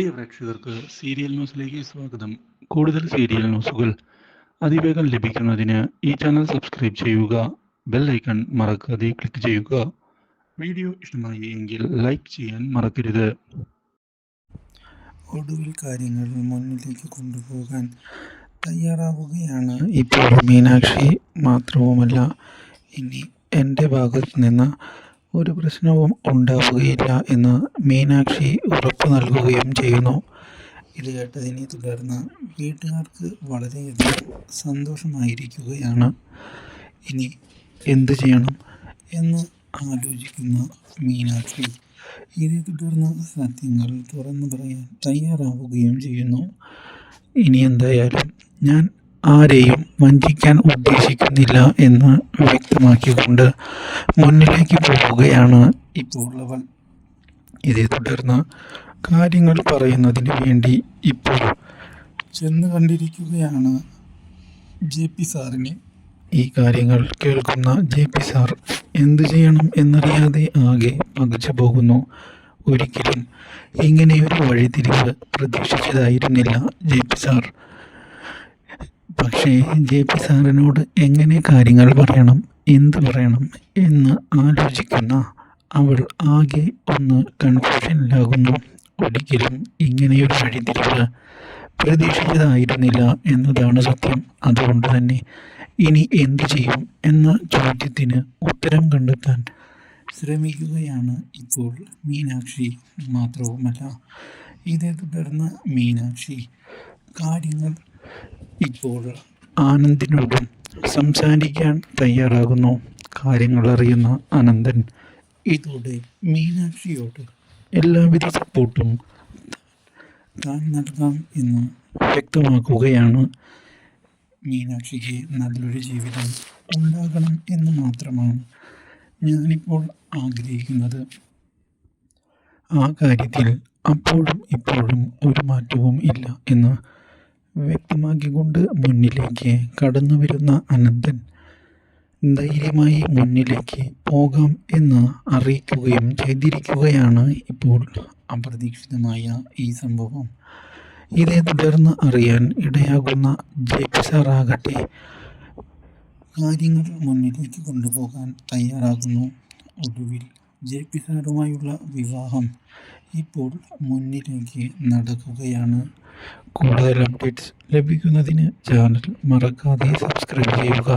പ്രിയ പ്രേക്ഷകർക്ക് സീരിയൽ ന്യൂസിലേക്ക് സ്വാഗതം. കൂടുതൽ സീരിയൽ ന്യൂസുകൾ അതിവേഗം ലഭിക്കുന്നതിന് ഈ ചാനൽ സബ്സ്ക്രൈബ് ചെയ്യുക ബെൽ ഐക്കൺ മറക്കാതെ ക്ലിക്ക് ചെയ്യുക. വീഡിയോ ഇഷ്ടമായി എങ്കിൽ ലൈക്ക് ചെയ്യാൻ മറക്കരുത്. ഒടുവിൽ കാര്യങ്ങൾ മുന്നിലേക്ക് കൊണ്ടുപോകാൻ തയ്യാറാവുകയാണ് ഇപ്പോൾ മീനാക്ഷി മാത്രവുമല്ല. ഇനി എന്റെ ഭാഗത്ത് നിന്ന് ഒരു പ്രശ്നവും ഉണ്ടാവുകയില്ല എന്ന് മീനാക്ഷി ഉറപ്പ് നൽകുകയും ചെയ്യുന്നു. ഇത് കേട്ടതിനെ തുടർന്ന് വീട്ടുകാർക്ക് വളരെയധികം സന്തോഷമായിരിക്കുകയാണ്. ഇനി എന്ത് ചെയ്യണം? എന്ന് ആലോചിക്കുന്ന മീനാക്ഷി ഇതേ തുടർന്ന് സത്യങ്ങൾ തുറന്നു പറയാൻ തയ്യാറാവുകയും ചെയ്യുന്നു. ഇനി എന്തായാലും ഞാൻ ആരെയും വഞ്ചിക്കാൻ ഉദ്ദേശിക്കുന്നില്ല എന്ന് വ്യക്തമാക്കിക്കൊണ്ട് മുന്നിലേക്ക് പോവുകയാണ് ഇപ്പോൾ അവൾ ഇതേ തുടർന്ന് കാര്യങ്ങൾ പറയുന്നതിന് വേണ്ടി ഇപ്പോൾ ചെന്ന് കണ്ടിരിക്കുകയാണ് ജെ പി സാറിനെ. ഈ കാര്യങ്ങൾ കേൾക്കുന്ന ജെ പി സാർ എന്തു ചെയ്യണം എന്നറിയാതെ ആകെ പകച്ചു പോകുന്നു. ഒരിക്കലും ഇങ്ങനെയൊരു വഴിതിരിവ് പ്രതീക്ഷിച്ചതായിരുന്നില്ല ജെ പി സാർ. പക്ഷേ ജെ പി സാറിനോട് എങ്ങനെ കാര്യങ്ങൾ പറയണം എന്ത് പറയണം എന്ന് ആലോചിക്കുന്ന അവൾ ആകെ ഒന്ന് കൺഫ്യൂഷനിലാകുന്നു ഒരിക്കലും ഇങ്ങനെയൊരു വഴിതിരിവ് പ്രതീക്ഷിച്ചതായിരുന്നില്ല എന്നതാണ് സത്യം. അതുകൊണ്ട് തന്നെ ഇനി എന്തു ചെയ്യും എന്ന ചോദ്യത്തിന് ഉത്തരം കണ്ടെത്താൻ ശ്രമിക്കുകയാണ് ഇപ്പോൾ മീനാക്ഷി മാത്രവുമല്ല. ഇതേ തുടർന്ന് മീനാക്ഷി കാര്യങ്ങൾ ഇപ്പോൾ ആനന്ദിനോടും സംസാരിക്കാൻ തയ്യാറാകുന്നു. കാര്യങ്ങൾ അറിയുന്ന അനന്തൻ. ഇതോടെ മീനാക്ഷിയോട് എല്ലാവിധ സപ്പോർട്ടും താൻ നൽകാം എന്ന് വ്യക്തമാക്കുകയാണ്. മീനാക്ഷിക്ക് നല്ലൊരു ജീവിതം ഉണ്ടാകണം എന്ന് മാത്രമാണ് ഞാനിപ്പോൾ ആഗ്രഹിക്കുന്നത്. ആ കാര്യത്തിൽ അപ്പോഴും ഇപ്പോഴും ഒരു മാറ്റവും ഇല്ല എന്ന് വ്യക്തമാക്കിക്കൊണ്ട് മുന്നിലേക്ക് കടന്നു വരുന്ന അനന്തൻ ധൈര്യമായി മുന്നിലേക്ക് പോകാം എന്ന് അറിയിക്കുകയും ചെയ്തിരിക്കുകയാണ് ഇപ്പോൾ അപ്രതീക്ഷിതമായ ഈ സംഭവം. ഇതേ തുടർന്ന് അറിയാൻ ഇടയാകുന്ന ജെ പി സാറാകട്ടെ കാര്യങ്ങൾ മുന്നിലേക്ക് കൊണ്ടുപോകാൻ തയ്യാറാകുന്നു. ഒടുവിൽ ജെ പി സാറുമായുള്ള വിവാഹം ഇപ്പോൾ മുന്നിലേക്ക് നടക്കുകയാണ്. കൂടുതൽ അപ്ഡേറ്റ്സ് ലഭിക്കുന്നതിന് ചാനൽ മറക്കാതെ സബ്സ്ക്രൈബ് ചെയ്യുക.